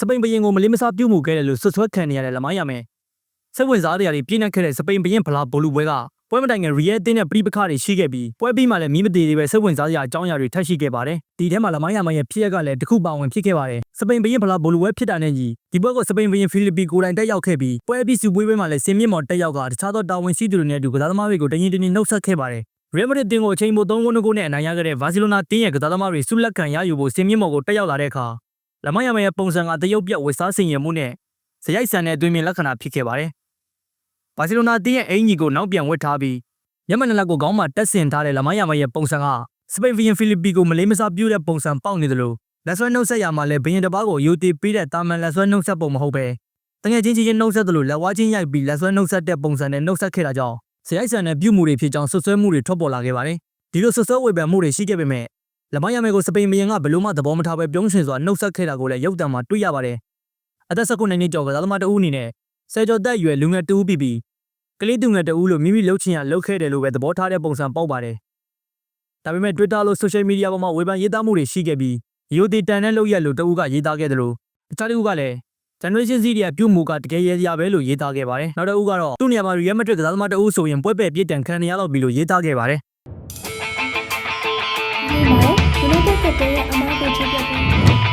စပိန်ဘရင်ကိုမလေးမစားပြုတ်မှုခဲ့တယ်လို့ဆွဆွဲခံနေရတဲ့လမိုင်းရမယ်စိတ်ဝင်စားတဲ့အရာတွေပြည့်နှက်ခဲ့တဲ့စပိန်ဘရင်ဖလားဘိုလူပွဲကပွဲမတိုင်ခင်ရီယဲအသင်းနဲ့ပြိပခါတွေရှိခဲ့ပြီးပွဲပြီးမှလည်းမီးမသေးသေးပဲစိတ်ဝင်စားစရာအကြောင်းအရာတွေထပ်ရှိခဲ့ပါတယ်ဒီထဲမှာလမိုင်းရမယ်ရဲ့ဖြစ်ရက်ကလည်းတစ်ခုပါဝင်ဖြစ်ခဲ့ပါတယ်စပိန်ဘရင်ဖလားဘိုလူပွဲဖြစ်တာနဲ့ညီဒီပွဲကိုစပိန်ဘရင်ဖီလစ်ပီကိုယ်တိုင်တက်ရောက်ခဲ့ပြီးပွဲပြီးစုပွဲပွဲမှာလည်းစင်မြင့်မော်တက်ရောက်ကတခြားသောတာဝန်ရှိသူတွေနဲ့အတူကစားသမားတွေကိုတရင်တင်နှုတ်ဆက်ခဲ့ပါတယ်ရီယယ်မက်ဒရစ်တင်ကိုအချိန်ပို3ဂိုး2ဂိုးနဲ့အနိုင်ရခဲ့တဲ့ဘာစီလိုနာတင်းရဲ့ကစားသမားတွေဆုလက်ခံရယူဖို့စင်မြင့်မော်ကိုတက်ရောက်လာတဲ့အခါ လမိုင်းရမယ်ရဲ့ပုံစံကတရုတ်ပြတ်ဝစ်စားစင်ရမှုနဲ့ဇယိုက်ဆန်တဲ့အတွင်းမြင်လက္ခဏာဖြစ်ခဲ့ပါတယ်ဘာစီလိုနာတင်းရဲ့အင်ဂျီကိုနောက်ပြန်ဝတ်ထားပြီးမျက်မှန်နလက်ကိုခေါင်းမှာတက်ဆင်ထားတဲ့လမိုင်းရမရဲ့ပုံစံကစပိန်ဗီယန်ဖိလစ်ပီကိုမလေးမစားပြုတ်တဲ့ပုံစံပေါက်နေတယ်လို့လက်ဆွဲနှုတ်ဆက်ရမှာလဲဘရင်တစ်ပါးကိုယူတီပေးတဲ့တာမန်လက်ဆွဲနှုတ်ဆက်ပုံမဟုတ်ပဲတငယ်ချင်းချင်းချင်းနှုတ်ဆက်တယ်လို့လက်ဝါးချင်းရိုက်ပြီးလက်ဆွဲနှုတ်ဆက်တဲ့ပုံစံနဲ့နှုတ်ဆက်ခဲ့တာကြောင့်ဇယိုက်ဆန်တဲ့ပြုတ်မှုတွေဖြစ်ကြောင်းဆွဆွဲမှုတွေထွက်ပေါ်လာခဲ့ပါတယ်ဒီလိုဆွဆွဲဝေဖန်မှုတွေရှိခဲ့ပေမဲ့ လမိုင်းရမဲကိုစပိန်ဘရင်ကဘလို့မှသဘောမထားပဲပြုံးရှင်စွာနှုတ်ဆက်ခဲ့တာကိုလည်းရုပ်တံမှာတွေ့ရပါတယ်အသက်19နှစ်ကျော်ကစားသမားတဦးအနေနဲ့ဆယ်ကျော်သက်အရွယ်လူငယ်တဦးပြီးပြီးကလေးသူငယ်တဦးလို့မိမိလှုပ်ချင်ရလှုပ်ခဲ့တယ်လို့ပဲသဘောထားတဲ့ပုံစံပေါက်ပါတယ်။ဒါပေမဲ့ Twitter လို့ social media ပေါ်မှာဝေဖန်ရေးသားမှုတွေရှိခဲ့ပြီးရိုတီတန်တဲ့လုပ်ရက်လို့တဦးကရေးသားခဲ့တယ်လို့တခြားတဦးကလည်း Generation Z ရဲ့ပြုမှုကတကယ်ရရပဲလို့ရေးသားခဲ့ပါတယ်။နောက်တစ်ဦးကတော့သူ့နေရာမှာ Real Madrid ကစားသမားတဦးဆိုရင်ပွဲပဲ့ပြစ်ဒဏ်ခံရတော့ပြီလို့ရေးသားခဲ့ပါတယ် ဒီမှာ United က